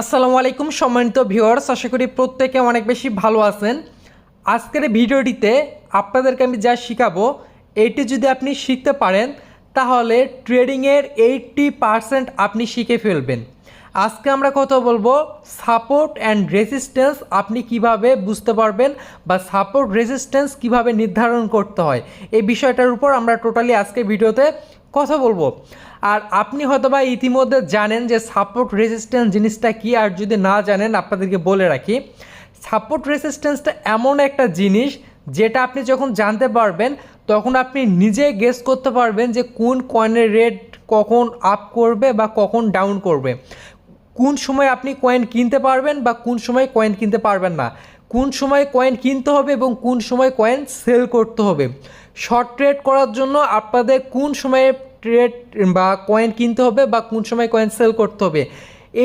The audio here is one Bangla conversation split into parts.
আসসালামু আলাইকুম, সম্মানিত ভিউয়ার্স, আশা করি প্রত্যেকে অনেক বেশি ভালো আছেন। আজকের ভিডিওটিতে আপনাদেরকে আমি যা শেখাবো এইটি যদি আপনি শিখতে পারেন, তাহলে ট্রেডিংয়ের এইটটি পারসেন্ট আপনি শিখে ফেলবেন। আজকে আমরা কথা বলব, সাপোর্ট অ্যান্ড রেজিস্ট্যান্স আপনি কীভাবে বুঝতে পারবেন বা সাপোর্ট রেজিস্ট্যান্স কীভাবে নির্ধারণ করতে হয়, এই বিষয়টার উপর আমরা টোটালি আজকে ভিডিওতে কথা বলব। আর আপনি হয়তোবা ইতিমধ্যে জানেন যে সাপোর্ট রেজিস্ট্যান্স জিনিসটা কি, আর যদি না জানেন, আপনাদেরকে বলে রাখি। সাপোর্ট রেজিস্ট্যান্সটা এমন একটা জিনিস যেটা আপনি যখন জানতে পারবেন, তখন আপনি নিজে গেস করতে পারবেন যে কোন কয়েনের রেট কখন আপ করবে বা কখন ডাউন করবে। কোন সময় আপনি কয়েন কিনতে পারবেন বা কোন সময় কয়েন কিনতে পারবেন না। কোন সময় কয়েন কিনতে হবে এবং কোন সময় কয়েন সেল করতে হবে। শর্ট ট্রেড করার জন্য আপনাদের কোন সময়ে ট্রেড বা কয়েন কিনতে হবে বা কোন সময় কয়েন সেল করতে হবে।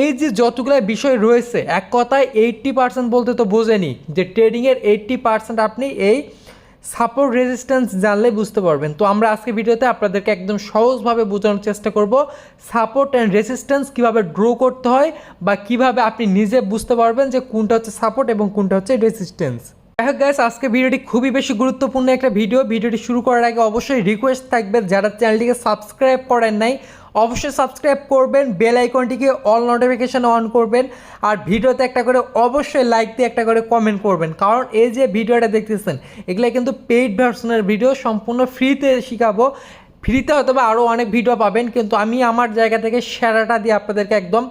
এই যে যতগুলো বিষয় রয়েছে, এক কথায় এইট্টি পার্সেন্ট বলতে তো বোঝেনি যে ট্রেডিংয়ের এইট্টি পার্সেন্ট আপনি এই সাপোর্ট রেজিস্ট্যান্স জানলে বুঝতে পারবেন। তো আমরা আজকে ভিডিওতে আপনাদেরকে একদম সহজভাবে বোঝানোর চেষ্টা করব সাপোর্ট অ্যান্ড রেজিস্ট্যান্স কীভাবে ড্র করতে হয় বা কীভাবে আপনি নিজে বুঝতে পারবেন যে কোনটা হচ্ছে সাপোর্ট এবং কোনটা হচ্ছে রেজিস্ট্যান্স যাই হোক গাইস আজকে ভিডিওটি খুবই বেশি গুরুত্বপূর্ণ একটা ভিডিও। ভিডিওটি শুরু করার আগে অবশ্যই রিকোয়েস্ট থাকবে যারা চ্যানেলটিকে সাবস্ক্রাইব করেন নাই, অবশ্যই সাবস্ক্রাইব করবেন বেল আইকনটিকে অল নোটিফিকেশন অন করবেন, আর ভিডিওতে একটা করে অবশ্যই লাইক দিয়ে একটা করে কমেন্ট করবেন। কারণ এই যে ভিডিওটা দেখতেছেন, এগুলো কিন্তু পেইড ভার্সনের ভিডিও সম্পূর্ণ ফ্রিতে শেখাবো। ফ্রিতে হয়তো বা আরও অনেক ভিডিও পাবেন, কিন্তু আমি আমার জায়গা থেকে সেরাটা দিয়ে আপনাদেরকে একদম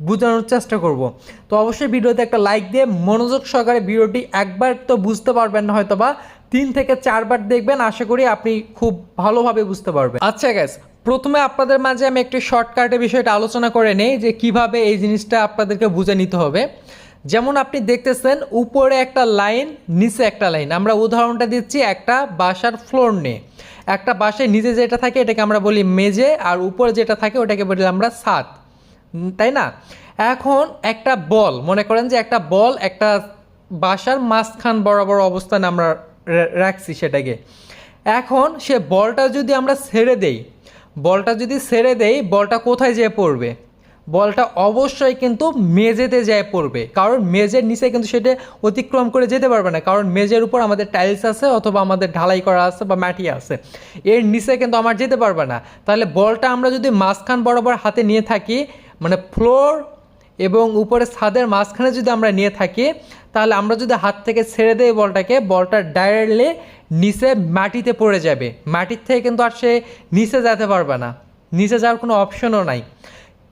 বোঝানোর চেষ্টা করব। তো অবশ্যই ভিডিওতে একটা লাইক দিয়ে মনোযোগ সহকারে ভিডিওটি একবার তো বুঝতে পারবেন না হয়তো বা তিন থেকে চারবার দেখবেন আশা করি আপনি খুব ভালোভাবে বুঝতে পারবেন। আচ্ছা গ্যাস প্রথমে আপনাদের মাঝে আমি একটি শর্টকাটে বিষয়টা আলোচনা করে নেই যে কীভাবে এই জিনিসটা আপনাদেরকে বুঝে নিতে হবে। যেমন আপনি দেখতেছেন উপরে একটা লাইন নিচে একটা লাইন আমরা উদাহরণটা দিচ্ছি একটা বাসার ফ্লোর নিয়ে। একটা বাসায় নিচে যেটা থাকে এটাকে আমরা বলি মেঝে আর উপরে যেটা থাকে ওটাকে বলি আমরা উম, তাই না? এখন একটা বল, মনে করেন যে একটা বল একটা বাসার মাঝখান বরাবর অবস্থানে আমরা রাখছি সেটাকে। এখন সে বলটা যদি আমরা ছেড়ে দেই, বলটা যদি ছেড়ে দেই, বলটা কোথায় যেয়ে পড়বে? বলটা অবশ্যই কিন্তু মেঝেতে যায় পড়বে। কারণ মেঝের নিচে কিন্তু সেটা অতিক্রম করে যেতে পারবে না। কারণ মেঝের উপর আমাদের টাইলস আছে অথবা আমাদের ঢালাই করা আছে বা মাটি আছে। এর নিচে কিন্তু আমার যেতে পারবে না। তাহলে বলটা আমরা যদি মাঝখান বরাবর হাতে নিয়ে থাকি মানে ফ্লোর এবং উপরে ছাদের মাঝখানে যদি আমরা নিয়ে থাকি, তাহলে আমরা যদি হাত থেকে ছেড়ে দেই বলটাকে, বলটা ডাইরেক্টলি নিচে মাটিতে পড়ে যাবে। মাটির থেকে কিন্তু আর সে নিচে যেতে পারবে না। নিচে যাওয়ার কোনো অপশনও নাই।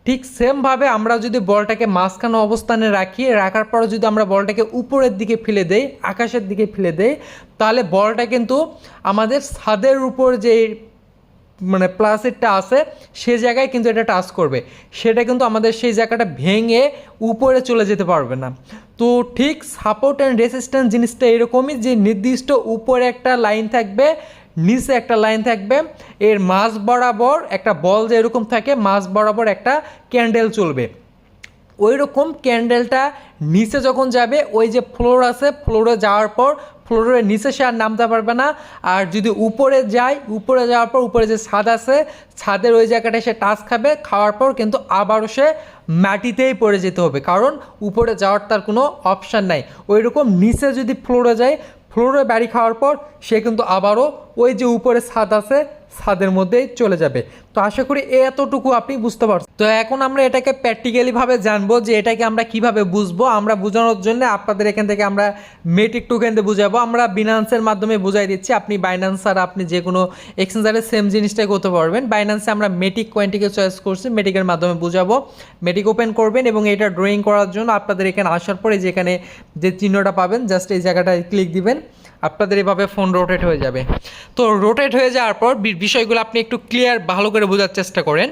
ঠিক সেমভাবে আমরা যদি বলটাকে মাঝখানে অবস্থানে রাখি, রাখার পর যদি আমরা বলটাকে উপরের দিকে ফেলে দেই, আকাশের দিকে ফেলে দেই, তাহলে বলটা কিন্তু আমাদের ছাদের উপর যে মানে প্লাসেরটা আছে, সে জায়গায় কিন্তু এটা টাচ করবে। সেটা কিন্তু আমাদের সেই জায়গাটা ভেঙে উপরে চলে যেতে পারবে না। তো ঠিক সাপোর্ট অ্যান্ড রেসিস্ট্যান্স জিনিসটা এরকমই যে নির্দিষ্ট উপরে একটা লাইন থাকবে, নিচে একটা লাইন থাকবে, এর মাঝ বরাবর একটা বল যে এরকম থাকে, মাঝ বরাবর একটা ক্যান্ডেল চলবে। ওই রকম ক্যান্ডেলটা নিচে যখন যাবে, ওই যে ফ্লোর আছে ফ্লোরে যাওয়ার পর ফ্লোরের নিচে সে আর নামতে পারবে না। আর যদি উপরে যায়, উপরে যাওয়ার পর উপরে যে ছাদ আছে, ছাদের ওই জায়গাটায় সে টাচ খাবে, খাওয়ার পর কিন্তু আবারও সে মাটিতেই পড়ে যেতে হবে। কারণ উপরে যাওয়ার তার কোনো অপশান নাই। ওই রকম নিচে যদি ফ্লোরে যায়, ফ্লোরে বাড়ি খাওয়ার পর সে কিন্তু আবারও ওই যে উপরে ছাদ আছে ছাদের মধ্যে চলে যাবে। তো আশা করি এতটুকু আপনি বুঝতে পারছেন। তো এখন আমরা এটাকে প্র্যাকটিক্যালি ভাবে জানব যে এটাকে আমরা কীভাবে বুঝব। আমরা বোঝানোর জন্য আপনাদের এখান থেকে আমরা মেটিক টোকেন দিয়ে বুঝাবো। আমরা বিনান্সের মাধ্যমে বুঝাই দিচ্ছি, আপনি বাইন্যান্স আর আপনি যে কোনো এক্সচেঞ্জারে সেম জিনিসটাই করতে পারবেন। বাইন্যান্সে আমরা মেটিক কয়েনটিকে চয়েস করছি মেটিকের মাধ্যমে বুঝাবো। মেটিক ওপেন করবেন এবং এটা ড্রয়িং করার জন্য আপনাদের এখানে আসার পরে যেখানে যে চিহ্নটা পাবেন জাস্ট এই জায়গাটায় ক্লিক দিবেন। আপনাদের এভাবে ফোন রোটেট হয়ে যাবে। তো রোটেট হয়ে যাওয়ার পর বিষয়গুলো আপনি একটু ক্লিয়ার ভালো করে বোঝার চেষ্টা করেন।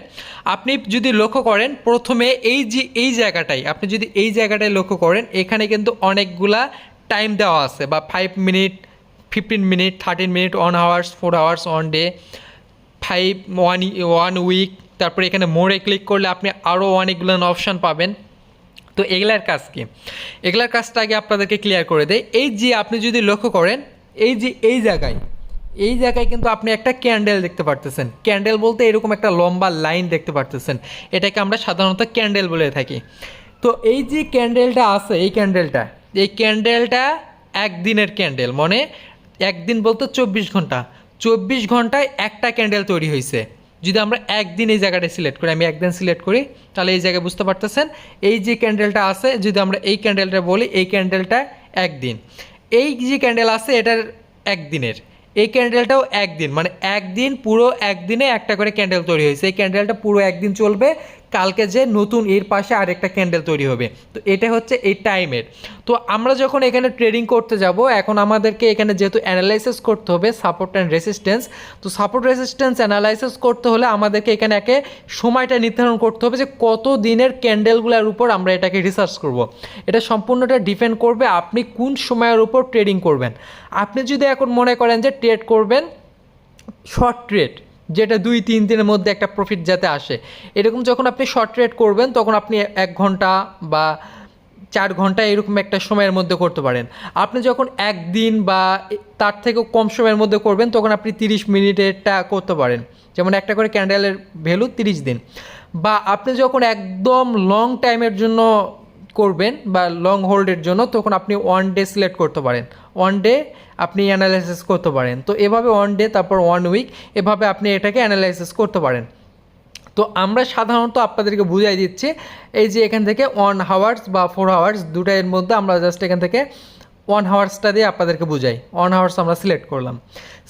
আপনি যদি লক্ষ্য করেন, প্রথমে এই যে, এই জায়গাটাই, আপনি যদি এই জায়গাটায় লক্ষ্য করেন, এখানে কিন্তু অনেকগুলা টাইম দেওয়া আছে বা five minute fifteen minute thirteen minute one hours four hours one day five one one week তারপরে এখানে মোড়ে ক্লিক করলে আপনি আরও অনেকগুলো অপশান পাবেন। তো এগুলার কাজ কি? এগুলার কাজটা আগে আপনাদেরকে ক্লিয়ার করে দেয় এই যে আপনি যদি লক্ষ্য করেন, এই যে এই জায়গায় এই জায়গায় কিন্তু আপনি একটা ক্যান্ডেল দেখতে পারতেছেন। ক্যান্ডেল বলতে এরকম একটা লম্বা লাইন দেখতে পারতেছেন। এটাকে আমরা সাধারণত ক্যান্ডেল বলে থাকি। তো এই যে ক্যান্ডেলটা আছে, এই ক্যান্ডেলটা এই ক্যান্ডেলটা একদিনের ক্যান্ডেল মানে একদিন বলতে চব্বিশ ঘণ্টা। চব্বিশ ঘন্টায় একটা ক্যান্ডেল তৈরি হয়েছে যদি আমরা একদিন এই জায়গাটা সিলেক্ট করি, আমি একদিন সিলেক্ট করি, তাহলে এই জায়গায় বুঝতে পারতেছেন, এই যে ক্যান্ডেলটা আছে, যদি আমরা এই ক্যান্ডেলটা বলি, এই ক্যান্ডেলটা একদিন। এই যে ক্যান্ডেল আছে, এটার একদিনের। এই ক্যান্ডেলটাও একদিন মানে একদিন, পুরো একদিনে একটা করে ক্যান্ডেল তৈরি হয়েছে। এই ক্যান্ডেলটা পুরো একদিন চলবে কালকে যে নতুন এর পাশে আরেকটা ক্যান্ডেল তৈরি হবে। তো এটা হচ্ছে এই টাইমের তো আমরা যখন এখানে ট্রেডিং করতে যাব, এখন আমাদেরকে এখানে যেহেতু অ্যানালাইসিস করতে হবে সাপোর্ট অ্যান্ড রেসিস্ট্যান্স তো সাপোর্ট রেসিস্ট্যান্স অ্যানালাইসিস করতে হলে আমাদেরকে এখানে একে সময়টা নির্ধারণ করতে হবে যে কত দিনের ক্যান্ডেলগুলোর উপর আমরা এটাকে রিসার্চ করব। এটা সম্পূর্ণটা ডিপেন্ড করবে আপনি কোন সময়ের উপর ট্রেডিং করবেন। আপনি যদি এখন মনে করেন যে ট্রেড করবেন শর্ট ট্রেড যেটা দুই, তিন দিনের মধ্যে একটা প্রফিট যাতে আসে। এরকম যখন আপনি শর্ট রেট করবেন, তখন আপনি এক ঘণ্টা বা চার ঘণ্টা এরকম একটা সময়ের মধ্যে করতে পারেন। আপনি যখন একদিন বা তার থেকেও কম সময়ের মধ্যে করবেন, তখন আপনি তিরিশ মিনিটেরটা করতে পারেন। যেমন একটা করে ক্যান্ডেলের ভ্যালু তিরিশ দিন। বা আপনি যখন একদম লং টাইমের জন্য করবেন বা লং হোল্ডের জন্য, তখন আপনি ওয়ান ডে সিলেক্ট করতে পারেন। ওয়ান ডে আপনি অ্যানালাইসিস করতে পারেন। তো এভাবে ওয়ান ডে তারপর ওয়ান উইক এভাবে আপনি এটাকে অ্যানালাইসিস করতে পারেন। তো আমরা সাধারণত আপনাদেরকে বুঝাই দিচ্ছি, এই যে এখান থেকে ওয়ান হাওয়ার্স বা ফোর হাওয়ার্স দুটা এর মধ্যে আমরা জাস্ট এখান থেকে ওয়ান হাওয়ার্সটা দিয়ে আপনাদেরকে বুঝাই। ওয়ান হাওয়ার্স আমরা সিলেক্ট করলাম।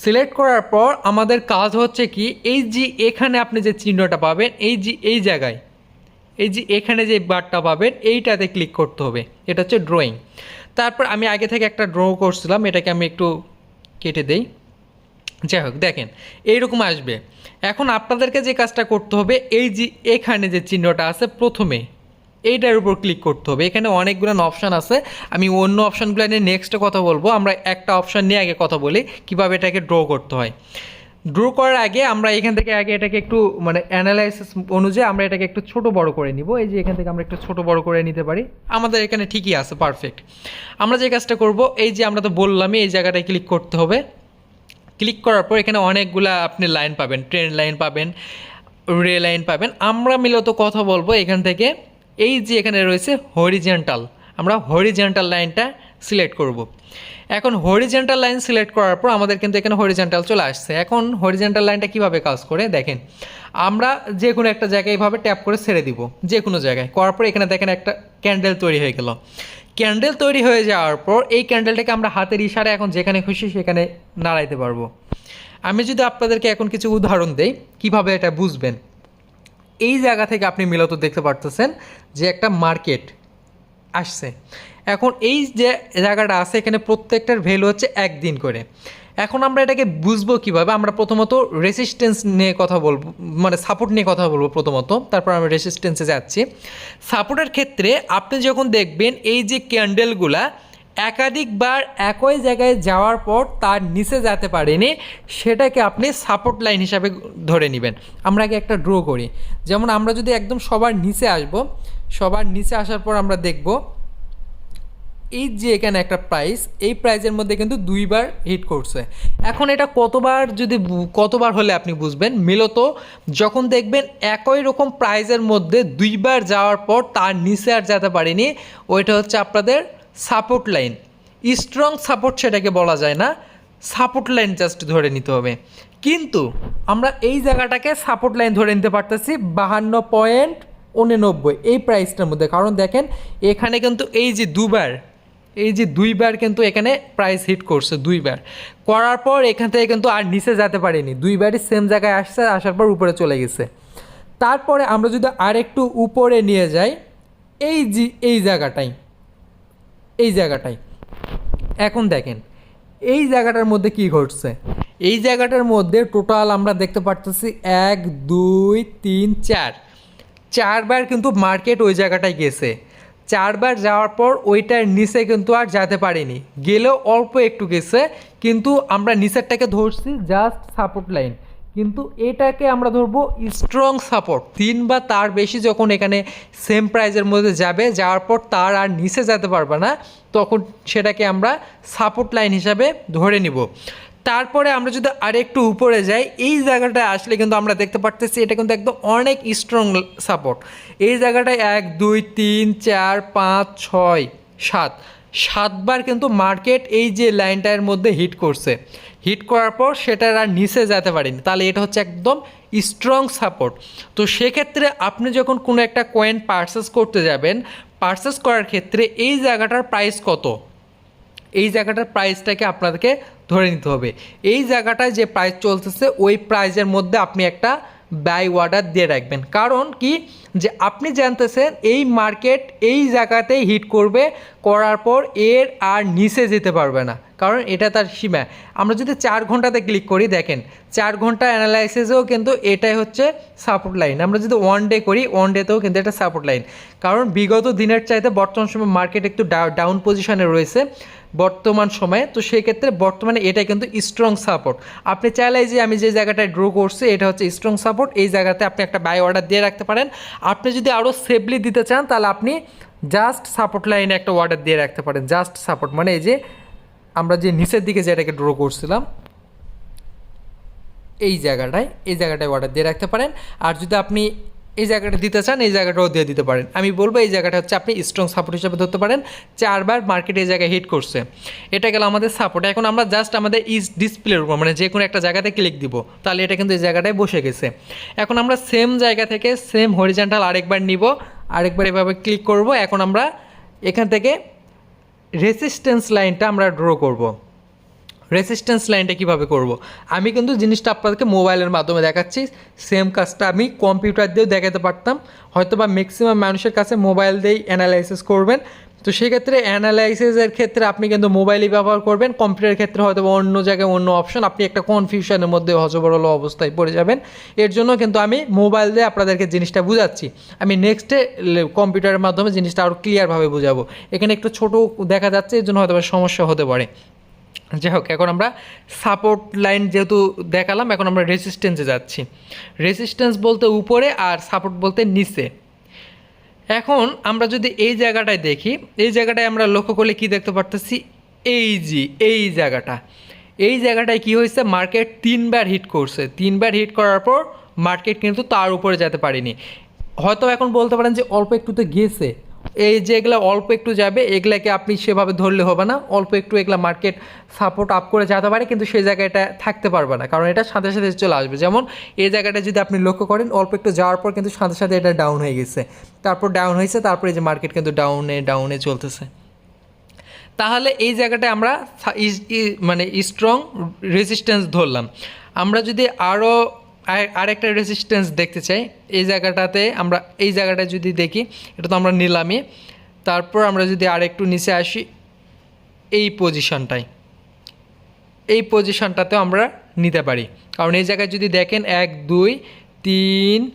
সিলেক্ট করার পর আমাদের কাজ হচ্ছে কি, এই যে এখানে আপনি যে চিহ্নটা পাবেন, এই যে, এই জায়গায় এই যে এখানে যে বারটা পাবেন, এইটাতে ক্লিক করতে হবে। এটা হচ্ছে ড্রয়িং তারপর আমি আগে থেকে একটা ড্র করছিলাম, এটাকে আমি একটু কেটে দেই। যাই হোক, দেখেন, এইরকম আসবে। এখন আপনাদেরকে যে কাজটা করতে হবে, এই যে এখানে যে চিহ্নটা আছে প্রথমে, এইটার উপর ক্লিক করতে হবে। এখানে অনেকগুলো অপশান আছে। আমি অন্য অপশানগুলো নিয়ে নেক্সটে কথা বলব। আমরা একটা অপশান নিয়ে আগে কথা বলি, কীভাবে এটাকে ড্র করতে হয়। ড্র করার আগে আমরা এখান থেকে আগে এটাকে একটু মানে অ্যানালাইসিস অনুযায়ী আমরা এটাকে একটু ছোট বড় করে নিব। এই যে এখান থেকে আমরা একটু ছোট বড় করে নিতে পারি। আমাদের এখানে ঠিকই আছে পারফেক্ট আমরা যে কাজটা করব, এই যে আমরা তো বললামই এই জায়গাটায় ক্লিক করতে হবে। ক্লিক করার পর এখানে অনেকগুলা আপনি লাইন পাবেন ট্রেন লাইন পাবেন রে লাইন পাবেন। আমরা মূলত কথা বলব এখান থেকে, এই যে এখানে রয়েছে হরিজেন্টাল আমরা হরিজেন্টাল লাইনটা সিলেক্ট করব। এখন হরিজেন্টাল লাইন সিলেক্ট করার পর আমাদের কিন্তু এখানে হরিজেন্টাল চলে আসছে। এখন হরিজেন্টাল লাইনটা কীভাবে কাজ করে? দেখেন, আমরা যে কোনো একটা জায়গায় এইভাবে ট্যাপ করে ছেড়ে দিব, যে কোনো জায়গায়। করার পর এখানে দেখেন একটা ক্যান্ডেল তৈরি হয়ে গেল। ক্যান্ডেল তৈরি হয়ে যাওয়ার পর এই ক্যান্ডেলটাকে আমরা হাতের ইশারায় এখন যেখানে খুশি সেখানে নাড়াইতে পারব। আমি যদি আপনাদেরকে এখন কিছু উদাহরণ দেই, কীভাবে এটা বুঝবেন? এই জায়গা থেকে আপনি মূলত দেখতে পারতেছেন যে একটা মার্কেট আসছে। এখন এই যে জায়গাটা আছে, এখানে প্রত্যেকটার ভ্যালু হচ্ছে একদিন করে। এখন আমরা এটাকে বুঝব কীভাবে? আমরা প্রথমত রেসিস্টেন্স নিয়ে কথা বলব মানে সাপোর্ট নিয়ে কথা বলব প্রথমত, তারপর আমরা রেসিস্টেন্সে যাচ্ছি। সাপোর্টের ক্ষেত্রে আপনি যখন দেখবেন এই যে ক্যান্ডেলগুলা একাধিকবার একই জায়গায় যাওয়ার পর তার নিচে যেতে পারেনি, সেটাকে আপনি সাপোর্ট লাইন হিসাবে ধরে নেবেন। আমরা আগে একটা ড্র করি। যেমন আমরা যদি একদম সবার নিচে আসব, সবার নিচে আসার পর আমরা দেখব এই যে এখানে একটা প্রাইস এই প্রাইজের মধ্যে কিন্তু দুইবার হিট করছে। এখন এটা কতবার যদি কতবার হলে আপনি বুঝবেন? মূলত যখন দেখবেন একই রকম প্রাইজের মধ্যে দুইবার যাওয়ার পর তার নিচে আর যেতে পারেনি, ওইটা হচ্ছে আপনাদের সাপোর্ট লাইন স্ট্রং সাপোর্ট সেটাকে বলা যায় না সাপোর্ট লাইন জাস্ট ধরে নিতে হবে। কিন্তু আমরা এই জায়গাটাকে সাপোর্ট লাইন ধরে নিতে পারতেছি বাহান্ন পয়েন্ট উননব্বই, এই প্রাইসটার মধ্যে। কারণ দেখেন, এখানে কিন্তু এই যে দুবার এই যে দুইবার কিন্তু এখানে প্রাইস হিট করছে, দুইবার। করার পর এখান থেকে কিন্তু আর নিচে যেতে পারেনি। দুইবারই সেম জায়গায় আসছে, আসার পর উপরে চলে গেছে। তারপরে আমরা যদি আরেকটু উপরে নিয়ে যাই, এই যে, এই জায়গাটাই এই জায়গাটাই। এখন দেখেন, এই জায়গাটার মধ্যে কি ঘটছে? এই জায়গাটার মধ্যে টোটাল আমরা দেখতে পারতেছি এক, দুই, তিন, চার। চারবার কিন্তু মার্কেট ওই জায়গাটায় গেছে। চারবার যাওয়ার পর ওইটার নিচে কিন্তু আর যেতে পারিনি। গেলেও অল্প একটু গেছে, কিন্তু আমরা নিচেরটাকে ধরছি জাস্ট সাপোর্ট লাইন কিন্তু এটাকে আমরা ধরবো স্ট্রং সাপোর্ট তিন বা তার বেশি যখন এখানে সেম প্রাইজের মধ্যে যাবে, যাওয়ার পর তার আর নিচে যেতে পারবে না, তখন সেটাকে আমরা সাপোর্ট লাইন হিসাবে ধরে নিব। তারপরে আমরা যদি আরেকটু উপরে যাই, এই জায়গাটায় আসলে কিন্তু আমরা দেখতে পারতেছি এটা কিন্তু একদম অনেক স্ট্রং সাপোর্ট এই জায়গাটায় এক, দুই, তিন, চার, পাঁচ, ছয়, সাত। সাতবার কিন্তু মার্কেট এই যে লাইনটার মধ্যে হিট করছে। হিট করার পর সেটার আর নিচে যেতে পারেনি। তাহলে এটা হচ্ছে একদম স্ট্রং সাপোর্ট তো সেক্ষেত্রে আপনি যখন কোনো একটা কয়েন পারচেস করতে যাবেন পারচেস করার ক্ষেত্রে এই জায়গাটার প্রাইস কত? এই জায়গাটার প্রাইসটাকে আপনাদেরকে ধরে নিতে হবে। এই জায়গাটায় যে প্রাইস চলতেছে, ওই প্রাইসের মধ্যে আপনি একটা বাই অর্ডার দিয়ে রাখবেন। কারণ কি? যে আপনি জানতেছেন এই মার্কেট এই জায়গাতেই হিট করবে, করার পর এর আর নিচে যেতে পারবে না। কারণ এটা তার সীমা। আমরা যদি চার ঘন্টাতে ক্লিক করি, দেখেন, চার ঘণ্টা অ্যানালাইসিসেও কিন্তু এটাই হচ্ছে সাপোর্ট লাইন আমরা যদি ওয়ান ডে করি ওয়ান ডেতেও কিন্তু এটা সাপোর্ট লাইন কারণ বিগত দিনের চাইতে বর্তমান সময় মার্কেট একটু ডাউন পজিশনে রয়েছে। বর্তমান সময়ে, তো সেক্ষেত্রে বর্তমানে এটা কিন্তু স্ট্রং সাপোর্ট আপনি চাইলে যে আমি যে জায়গাটায় ড্র করছি, এটা হচ্ছে স্ট্রং সাপোর্ট এই জায়গাতে আপনি একটা বাই অর্ডার দিয়ে রাখতে পারেন। আপনি যদি আরও সেফলি দিতে চান, তাহলে আপনি জাস্ট সাপোর্ট লাইনে একটা অর্ডার দিয়ে রাখতে পারেন। জাস্ট সাপোর্ট মানে এই যে আমরা যে নিচের দিকে যেটাকে ড্র করছিলাম, এই জায়গাটায় এই জায়গাটায় অর্ডার দিয়ে রাখতে পারেন। আর যদি আপনি এই জায়গাটা দিতে চান, এই জায়গাটাও দিয়ে দিতে পারেন। আমি বলব এই জায়গাটা হচ্ছে আপনি স্ট্রং সাপোর্ট হিসেবে ধরতে পারেন। চারবার মার্কেট এই জায়গায় হিট করছে। এটা গেল আমাদের সাপোর্ট এখন আমরা জাস্ট আমাদের ইস ডিসপ্লের উপর মানে যে কোনো একটা জায়গাতে ক্লিক দিব, তাহলে এটা কিন্তু এই জায়গাটায় বসে গেছে। এখন আমরা সেম জায়গা থেকে সেম হরিজেন্টাল আরেকবার নিব, আরেকবার এভাবে ক্লিক করব। এখন আমরা এখান থেকে রেসিস্টেন্স লাইনটা আমরা ড্র করব। রেসিস্ট্যান্স লাইনটা কীভাবে করব? আমি কিন্তু জিনিসটা আপনাদেরকে মোবাইলের মাধ্যমে দেখাচ্ছি। সেম কাজটা আমি কম্পিউটার দিয়েও দেখাতে পারতাম। হয়তো বা ম্যাক্সিমাম মানুষের কাছে মোবাইল দিয়েই অ্যানালাইসিস করবেন। তো সেক্ষেত্রে অ্যানালাইসিসের ক্ষেত্রে আপনি কিন্তু মোবাইলই ব্যবহার করবেন। কম্পিউটারের ক্ষেত্রে হয়তো অন্য জায়গায় অন্য অপশন আপনি একটা কনফিউশনের মধ্যে হজবরল অবস্থায় পড়ে যাবেন। এর জন্য কিন্তু আমি মোবাইল দিয়ে আপনাদেরকে জিনিসটা বুঝাচ্ছি। আমি নেক্সটে কম্পিউটারের মাধ্যমে জিনিসটা আরও ক্লিয়ারভাবে বুঝাবো। এখানে একটু ছোট দেখা যাচ্ছে, এর জন্য হয়তো সমস্যা হতে পারে। যাই হোক এখন আমরা সাপোর্ট লাইন যেহেতু দেখালাম, এখন আমরা রেসিস্ট্যান্সে যাচ্ছি। রেসিস্ট্যান্স বলতে উপরে আর সাপোর্ট বলতে নিচে। এখন আমরা যদি এই জায়গাটায় দেখি, এই জায়গাটায় আমরা লক্ষ্য করলে কি দেখতে পারতেছি? এই জি এই জায়গাটা। এই জায়গাটায় কি হয়েছে? মার্কেট তিনবার হিট করছে। তিনবার হিট করার পর মার্কেট কিন্তু তার উপরে যেতে পারেনি। হয়তো এখন বলতে পারেন যে অল্প একটুতে গেছে। এই যে এগুলো অল্প একটু যাবে, এগুলাকে আপনি সেভাবে ধরলে হবে না। অল্প একটু এগুলা মার্কেট সাপোর্ট আপ করে যেতে পারে, কিন্তু সেই জায়গাটা থাকতে পারবে না। কারণ এটা সাথে সাথে চলে আসবে। যেমন এই জায়গাটা যদি আপনি লক্ষ্য করেন, অল্প একটু যাওয়ার পর কিন্তু সাথে সাথে এটা ডাউন হয়ে গেছে। তারপর ডাউন হয়েছে, তারপরে যে মার্কেট কিন্তু ডাউনে ডাউনে চলতেছে। তাহলে এই জায়গাটায় আমরা মানে স্ট্রং রেজিস্ট্যান্স ধরলাম। আমরা যদি আরও আর- আরেকটা রেজিস্ট্যান্স দেখতে চাই। এই জায়গাটাতে আমরা, এই জায়গাটা যদি দেখি, এটা তো আমরা নিলামই। তারপর আমরা যদি আরেকটু নিচে আসি, এই পজিশনটায় এই পজিশনটাতেও আমরা নিতে পারি। কারণ এই জায়গায় যদি দেখেন, এক, দুই, তিন,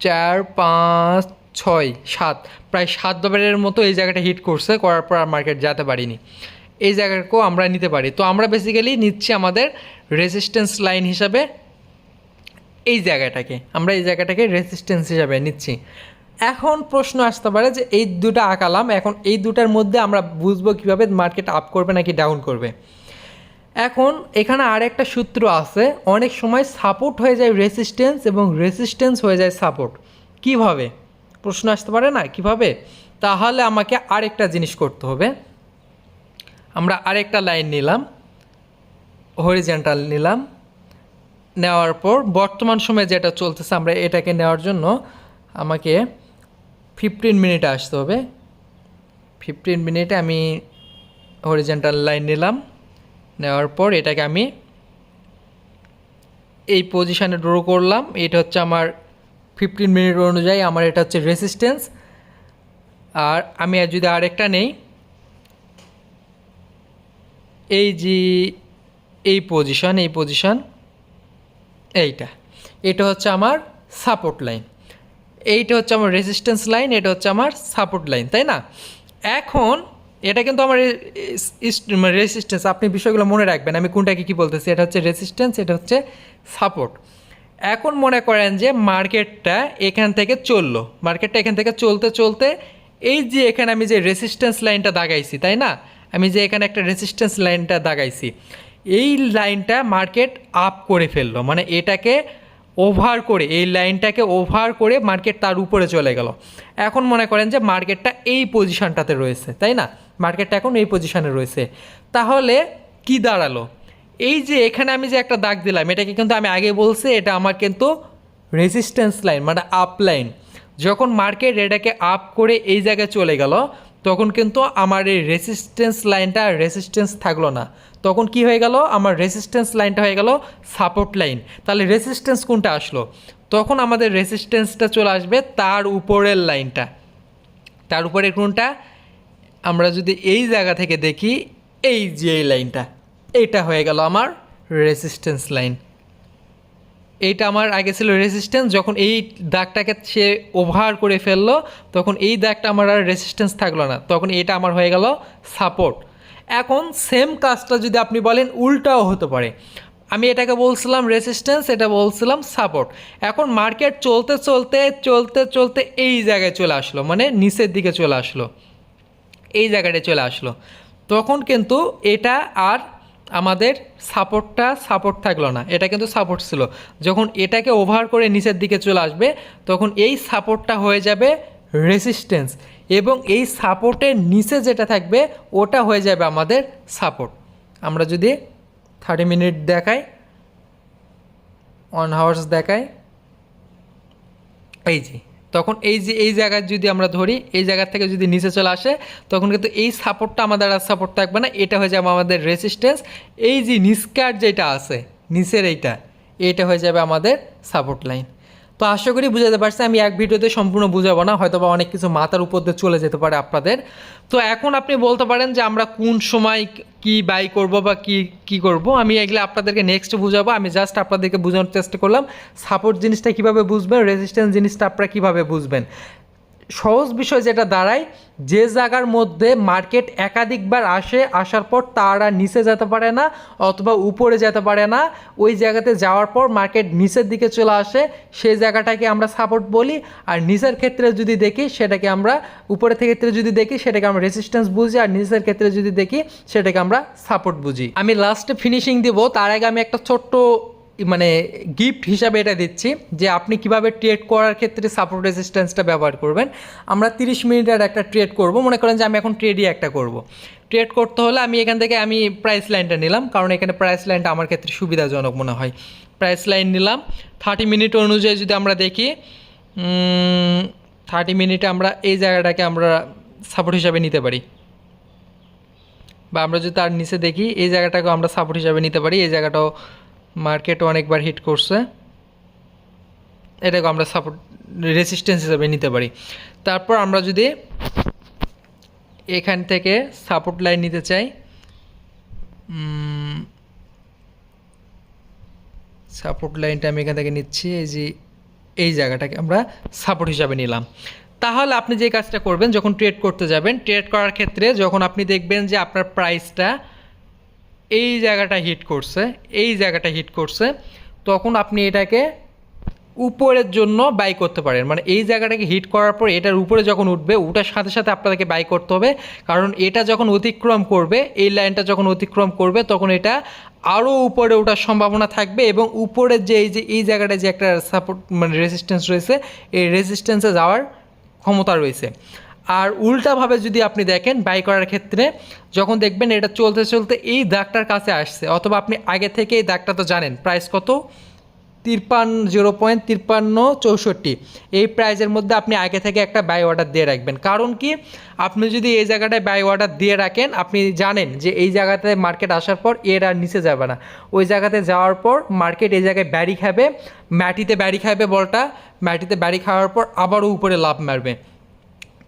চার, পাঁচ, ছয়, সাত। প্রায় সাত দবারের মতো এই জায়গাটা হিট করছে, করার পর আর মার্কেট যেতে পারিনি। এই জায়গাটাকেও আমরা নিতে পারি। তো আমরা বেসিক্যালি নিচ্ছি আমাদের রেজিস্ট্যান্স লাইন হিসাবে এই জায়গাটাকে, আমরা এই জায়গাটাকে রেজিস্ট্যান্স হিসাবে নিচ্ছি। এখন প্রশ্ন আসতে পারে যে এই দুটো আঁকালাম এখন এই দুটার মধ্যে আমরা বুঝব কীভাবে মার্কেট আপ করবে নাকি ডাউন করবে। এখন এখানে আরেকটা সূত্র আছে, অনেক সময় সাপোর্ট হয়ে যায় রেসিস্ট্যান্স এবং রেসিস্ট্যান্স হয়ে যায় সাপোর্ট কীভাবে? প্রশ্ন আসতে পারে না? কীভাবে? তাহলে আমাকে আরেকটা জিনিস করতে হবে। আমরা আরেকটা লাইন নিলাম হরিজেন্টাল নিলাম। নেওয়ার পর বর্তমান সময়ে যেটা চলতেছে আমরা এটাকে নেওয়ার জন্য আমাকে ফিফটিন মিনিটে আসতে হবে। ফিফটিন মিনিটে আমি হরিজেন্টাল লাইন নিলাম। নেওয়ার পর এটাকে আমি এই পজিশানে ড্র করলাম। এটা হচ্ছে আমার ফিফটিন মিনিট অনুযায়ী আমার এটা হচ্ছে রেসিস্ট্যান্স আর আমি যদি আরেকটা নেই, এই যে এই পজিশন এই পজিশন এইটা। এটা হচ্ছে আমার সাপোর্ট লাইন এইটা হচ্ছে আমার রেজিস্ট্যান্স লাইন এটা হচ্ছে আমার সাপোর্ট লাইন তাই না? এখন এটা কিন্তু আমার রেজিস্ট্যান্স আপনি বিষয়গুলো মনে রাখবেন, আমি কোনটাকে কী বলতেছি? এটা হচ্ছে রেজিস্ট্যান্স এটা হচ্ছে সাপোর্ট এখন মনে করেন যে মার্কেটটা এখান থেকে চলল। মার্কেটটা এখান থেকে চলতে চলতে এই যে এখানে আমি যে রেজিস্ট্যান্স লাইনটা দাগাইছি, তাই না? আমি যে এখানে একটা রেজিস্ট্যান্স লাইনটা দাগাইছি এই লাইনটা মার্কেট আপ করে ফেলল মানে এটাকে ওভার করে, এই লাইনটাকে ওভার করে মার্কেট তার উপরে চলে গেল। এখন মনে করেন যে মার্কেটটা এই পজিশনটাতে রয়েছে, তাই না? মার্কেটটা এখন এই পজিশানে রয়েছে। তাহলে কি দাঁড়াল? এই যে এখানে আমি যে একটা দাগ দিলাম, এটাকে কিন্তু আমি আগে বলছি, এটা আমার কিন্তু রেজিস্ট্যান্স লাইন মানে আপ লাইন যখন মার্কেট এটাকে আপ করে এই জায়গায় চলে গেল তখন কিন্তু আমার এই রেসিস্ট্যান্স লাইনটা রেসিস্ট্যান্স থাকল না। তখন কি হয়ে গেল? আমার রেসিস্ট্যান্স লাইনটা হয়ে গেল সাপোর্ট লাইন তাহলে রেসিস্ট্যান্স কোনটা আসলো? তখন আমাদের রেসিস্ট্যান্সটা চলে আসবে তার উপরের লাইনটা তার উপরে কোনটা? আমরা যদি এই জায়গা থেকে দেখি, এই যে এই লাইনটা এইটা হয়ে গেল আমার রেসিস্ট্যান্স লাইন এইটা আমার আগে ছিল রেসিস্ট্যান্স যখন এই দাগটাকে সে ওভার করে ফেলল, তখন এই দাগটা আমার আর রেসিস্ট্যান্স থাকল না। তখন এটা আমার হয়ে গেল সাপোর্ট এখন সেম কাজটা যদি আপনি বলেন, উল্টাও হতে পারে। আমি এটাকে বলছিলাম রেসিস্ট্যান্স এটা বলছিলাম সাপোর্ট এখন মার্কেট চলতে চলতে চলতে চলতে এই জায়গায় চলে আসলো মানে নিচের দিকে চলে আসলো। এই জায়গাটায় চলে আসলো। তখন কিন্তু এটা আর আমাদের সাপোর্টটা সাপোর্ট থাকল না। এটা কিন্তু সাপোর্ট ছিল। যখন এটাকে ওভার করে নিচের দিকে চলে আসবে, তখন এই সাপোর্টটা হয়ে যাবে রেসিস্টেন্স এবং এই সাপোর্টের নিচে যেটা থাকবে, ওটা হয়ে যাবে আমাদের সাপোর্ট। আমরা যদি থার্টি মিনিট দেখাই ওয়ান হাওয়ার্স দেখাই, এই যে। তখন এই যে, এই জায়গায় যদি আমরা ধরি, এই জায়গা থেকে যদি নিচে চলে আসে, তখন কিন্তু এই সাপোর্টটা আমাদের আর সাপোর্ট থাকবে না। এটা হয়ে যাবে আমাদের রেসিস্ট্যান্স এই যে নিষ্কার যেটা আছে, নিচের এইটা, এটা হয়ে যাবে আমাদের সাপোর্ট লাইন তো আশা করি বুঝাতে পারছি, আমি এক ভিডিওতে সম্পূর্ণ বুঝাবো না হয়তো বা অনেক কিছু মাথার উপর দিয়ে চলে যেতে পারে আপনাদের। তো এখন আপনি বলতে পারেন যে আমরা কোন সময় কি বাই করব বা কি কি করব। আমি এগুলো আপনাদেরকে নেক্সট বুঝাবো, আমি জাস্ট আপনাদেরকে বোঝানোর চেষ্টা করলাম। সাপোর্ট জিনিসটা কীভাবে বুঝবেন রেজিস্ট্যান্স জিনিসটা আপনারা কীভাবে বুঝবেন। সহজ বিষয় যেটা দাঁড়ায়, যে জায়গার মধ্যে মার্কেট একাধিকবার আসে, আসার পর তারা নিচে যেতে পারে না অথবা উপরে যেতে পারে না। ওই জায়গাতে যাওয়ার পর মার্কেট নিচের দিকে চলে আসে, সেই জায়গাটাকে আমরা সাপোর্ট বলি। আর নিচের ক্ষেত্রে যদি দেখি, সেটাকে আমরা উপরের ক্ষেত্রে যদি দেখি, সেটাকে আমরা রেসিস্ট্যান্স বুঝি। আর নিচের ক্ষেত্রে যদি দেখি, সেটাকে আমরা সাপোর্ট বুঝি। আমি লাস্টে ফিনিশিং দিব, তার আগে আমি একটা ছোট্ট মানে গিফট হিসাবে এটা দিচ্ছি যে আপনি কীভাবে ট্রেড করার ক্ষেত্রে সাপোর্ট রেজিস্ট্যান্সটা ব্যবহার করবেন। আমরা তিরিশ মিনিটের একটা ট্রেড করব। মনে করেন যে আমি এখন ট্রেডই একটা করব। ট্রেড করতে হলে আমি এখান থেকে আমি প্রাইস লাইনটা নিলাম, কারণ এখানে প্রাইস লাইনটা আমার ক্ষেত্রে সুবিধাজনক মনে হয়। প্রাইস লাইন নিলাম থার্টি মিনিট অনুযায়ী যদি আমরা দেখি থার্টি মিনিটে আমরা এই জায়গাটাকে আমরা সাপোর্ট হিসাবে নিতে পারি। বা আমরা যদি তার নিচে দেখি, এই জায়গাটাকেও আমরা সাপোর্ট হিসাবে নিতে পারি, এই জায়গাটাও মার্কেট অনেকবার হিট করছে। এটাকে আমরা সাপোর্ট রেসিস্ট্যান্স হিসাবে নিতে পারি। তারপর আমরা যদি এখান থেকে সাপোর্ট লাইন নিতে চাই সাপোর্ট লাইনটা আমি এখান থেকে নিচ্ছি, এই যে এই জায়গাটাকে আমরা সাপোর্ট হিসাবে নিলাম। তাহলে আপনি যে কাজটা করবেন, যখন ট্রেড করতে যাবেন ট্রেড করার ক্ষেত্রে যখন আপনি দেখবেন যে আপনার প্রাইসটা এই জায়গাটা হিট করছে, এই জায়গাটা হিট করছে, তখন আপনি এটাকে উপরের জন্য বাই করতে পারেন। মানে এই জায়গাটাকে হিট করার পর এটার উপরে যখন উঠবে, ওটার সাথে সাথে আপনাদেরকে বাই করতে হবে, কারণ এটা যখন অতিক্রম করবে, এই লাইনটা যখন অতিক্রম করবে, তখন এটা আরও উপরে ওঠার সম্ভাবনা থাকবে এবং উপরের যে এই যে, এই জায়গাটায় যে একটা সাপোর্ট মানে রেজিস্ট্যান্স রয়েছে, এই রেজিস্ট্যান্সে যাওয়ার ক্ষমতা রয়েছে। আর উল্টাভাবে যদি আপনি দেখেন বাই করার ক্ষেত্রে, যখন দেখবেন এটা চলতে চলতে এই দাগটার কাছে আসছে, অথবা আপনি আগে থেকে এই দাগটা তো জানেন প্রাইস কত? তিরপান্ন জিরো পয়েন্ট তিরপান্ন চৌষট্টি। এই প্রাইজের মধ্যে আপনি আগে থেকে একটা বাই অর্ডার দিয়ে রাখবেন। কারণ কি? আপনি যদি এই জায়গাটায় বাই অর্ডার দিয়ে রাখেন, আপনি জানেন যে এই জায়গাতে মার্কেট আসার পর এর আর নিচে যাবে না। ওই জায়গাতে যাওয়ার পর মার্কেট এই জায়গায় ব্যারি খাবে ম্যাটিতে ব্যারি খাবে বলটা ম্যাটিতে ব্যারি খাওয়ার পর আবারও উপরে লাভ মারবে।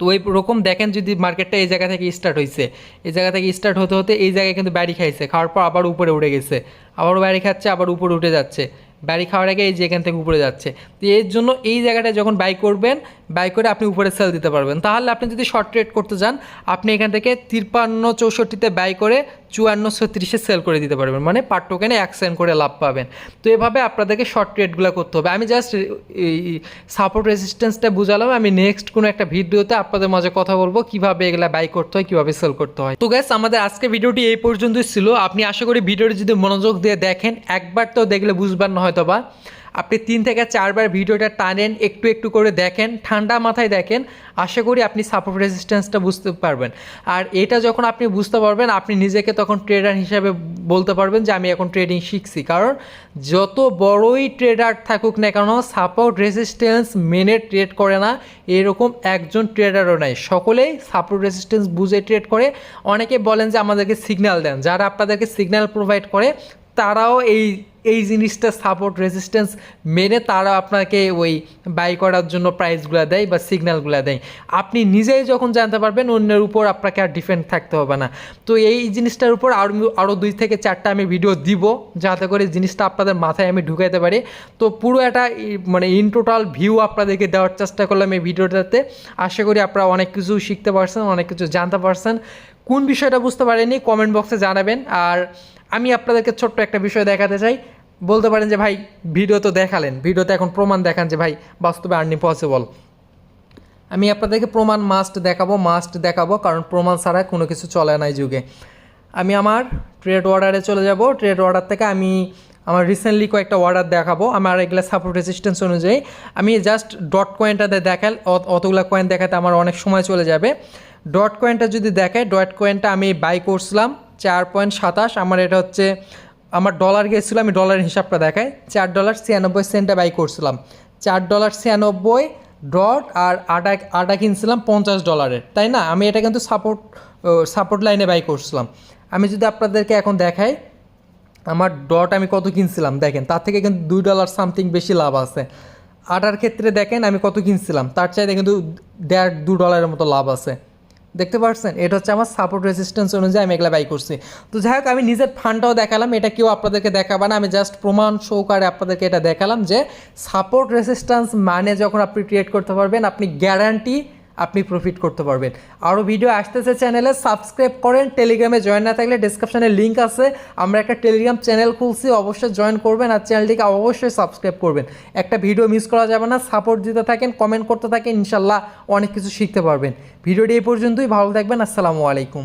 তো ওই রকম দেখেন যদি মার্কেটটা এই জায়গা থেকে স্টার্ট হয়েছে এই জায়গা থেকে স্টার্ট হতে হতে এই জায়গায় কিন্তু ব্যারি খাইছে। খাওয়ার পর আবার উপরে উঠে গেছে। আবারও ব্যারি খাচ্ছে, আবার উপরে উঠে যাচ্ছে। ব্যারি খাওয়ার আগে এই যে এখান থেকে উপরে যাচ্ছে। তো এর জন্য এই জায়গাটা যখন বাই করবেন বাই করে আপনি উপরে সেল দিতে পারবেন। তাহলে আপনি যদি শর্ট ট্রেড করতে যান আপনি এখান থেকে তিরপান্ন চৌষট্টিতে বাই করে চুয়ান্ন ছত্রিশে সেল করে দিতে পারবেন। মানে পার টোকেনে এক সেন্ট করে লাভ পাবেন। তো এভাবে আপনাদেরকে শর্ট ট্রেডগুলো করতে হবে। আমি জাস্ট এই সাপোর্ট রেজিস্ট্যান্সটা বুঝালাম। আমি নেক্সট কোনো একটা ভিডিওতে আপনাদের মাঝে কথা বলব। কীভাবে এগুলা বাই করতে হয়, কীভাবে সেল করতে হয়। তো গ্যাস আমাদের আজকে ভিডিওটি এই পর্যন্তই ছিল। আপনি আশা করি ভিডিওটি যদি মনোযোগ দিয়ে দেখেন, একবার তো দেখলে বুঝবেন না হয়তো বা আপনি তিন থেকে চারবার ভিডিওটা টানেন, একটু একটু করে দেখেন, ঠান্ডা মাথায় দেখেন, আশা করি আপনি সাপোর্ট রেজিস্ট্যান্সটা বুঝতে পারবেন। আর এটা যখন আপনি বুঝতে পারবেন, আপনি নিজেকে তখন ট্রেডার হিসাবে বলতে পারবেন যে আমি এখন ট্রেডিং শিখছি। কারণ যত বড়ই ট্রেডার থাকুক না কেন সাপোর্ট রেজিস্ট্যান্স মেনে ট্রেড করে না, এরকম একজন ট্রেডারও নাই। সকলেই সাপোর্ট রেজিস্ট্যান্স বুঝে ট্রেড করে। অনেকে বলেন যে আমাদেরকে সিগন্যাল দেন। যারা আপনাদেরকে সিগন্যাল প্রোভাইড করে তারাও এই এই জিনিসটা সাপোর্ট রেজিস্ট্যান্স মেনে তারা আপনাকে ওই বাই করার জন্য প্রাইসগুলো দেয় বা সিগন্যালগুলো দেয়। আপনি নিজেই যখন জানতে পারবেন, অন্যের উপর আপনাকে আর ডিফেন্ড থাকতে হবে না। তো এই জিনিসটার উপর আরও আরও দুই থেকে চারটা আমি ভিডিও দিব, যাতে করে জিনিসটা আপনাদের মাথায় আমি ঢুকাইতে পারি। তো পুরো একটা মানে ইন টোটাল ভিউ আপনাদেরকে দেওয়ার চেষ্টা করলাম এই ভিডিওটাতে। আশা করি আপনারা অনেক কিছু শিখতে পারছেন, অনেক কিছু জানতে পারছেন। কোন বিষয়টা বুঝতে পারেনি কমেন্ট বক্সে জানাবেন। আর আমি আপনাদেরকে ছোট্ট একটা বিষয় দেখাতে চাই। বলতে পারেন যে, ভাই, ভিডিও তো দেখালেন। ভিডিওতে এখন প্রমাণ দেখান যে, ভাই, বাস্তবে আর্নি পসিবল আমি আপনাদেরকে প্রমাণ মাস্ট দেখাবো মাস্ট দেখাবো, কারণ প্রমাণ ছাড়া কোনো কিছু চলে না যুগে। আমি আমার ট্রেড অর্ডারে চলে যাব। ট্রেড অর্ডার থেকে আমি আমার রিসেন্টলি কয়েকটা অর্ডার দেখাবো। আমার এগুলো সাপোর্ট রেজিস্ট্যান্স অনুযায়ী। আমি জাস্ট ডট কয়েনটাতে দেখাল অত- অতগুলা কয়েন দেখাতে আমার অনেক সময় চলে যাবে। ডট কয়েনটা যদি দেখায় ডট কয়েনটা আমি বাই করছিলাম। চার পয়েন্ট সাতাশ, আমার এটা হচ্ছে, আমার ডলার গিয়েছিল আমি ডলারের হিসাবটা দেখাই, চার ডলার ছিয়ানব্বই সেন্টে বাই করছিলাম। চার ডলার ছিয়ানব্বই ডট আর আটা আটা কিনছিলাম পঞ্চাশ ডলারের, তাই না? আমি এটা কিন্তু সাপোর্ট সাপোর্ট লাইনে বাই করছিলাম। আমি যদি আপনাদেরকে এখন দেখাই, আমার ডট আমি কত কিনছিলাম? দেখেন, তার থেকে কিন্তু দুই ডলার সামথিং বেশি লাভ আছে। আটার ক্ষেত্রে দেখেন আমি কত কিনছিলাম? তার চাইতে কিন্তু দেড়, দু ডলারের মতো লাভ আছে। দেখতে পাচ্ছেন এটা হচ্ছে আমার সাপোর্ট রেজিস্ট্যান্স অনুযায়ী আমি এগুলো বাই করছি। তো যাই হোক, আমি নিজের ফান্ডটাও দেখালাম, এটা কেউ আপনাদেরকে দেখাবা না। আমি জাস্ট প্রমাণ সহকারে আপনাদেরকে এটা দেখালাম যে সাপোর্ট রেজিস্ট্যান্স মানে যখন আপনি ক্রিয়েট করতে পারবেন, আপনি গ্যারান্টি আপনি প্রফিট করতে পারবেন। আরও ভিডিও আসতেছে চ্যানেলে সাবস্ক্রাইব করেন টেলিগ্রামে জয়েন না থাকলে ডিসক্রিপশানে লিঙ্ক আছে। আমরা একটা টেলিগ্রাম চ্যানেল খুলছি, অবশ্যই জয়েন করবেন আর চ্যানেলটিকে অবশ্যই সাবস্ক্রাইব করবেন। একটা ভিডিও মিস করা যাবে না সাপোর্ট দিতে থাকেন কমেন্ট করতে থাকেন, ইনশাল্লাহ অনেক কিছু শিখতে পারবেন। ভিডিওটি এই পর্যন্তই, ভালো থাকবেন, আসসালামু আলাইকুম।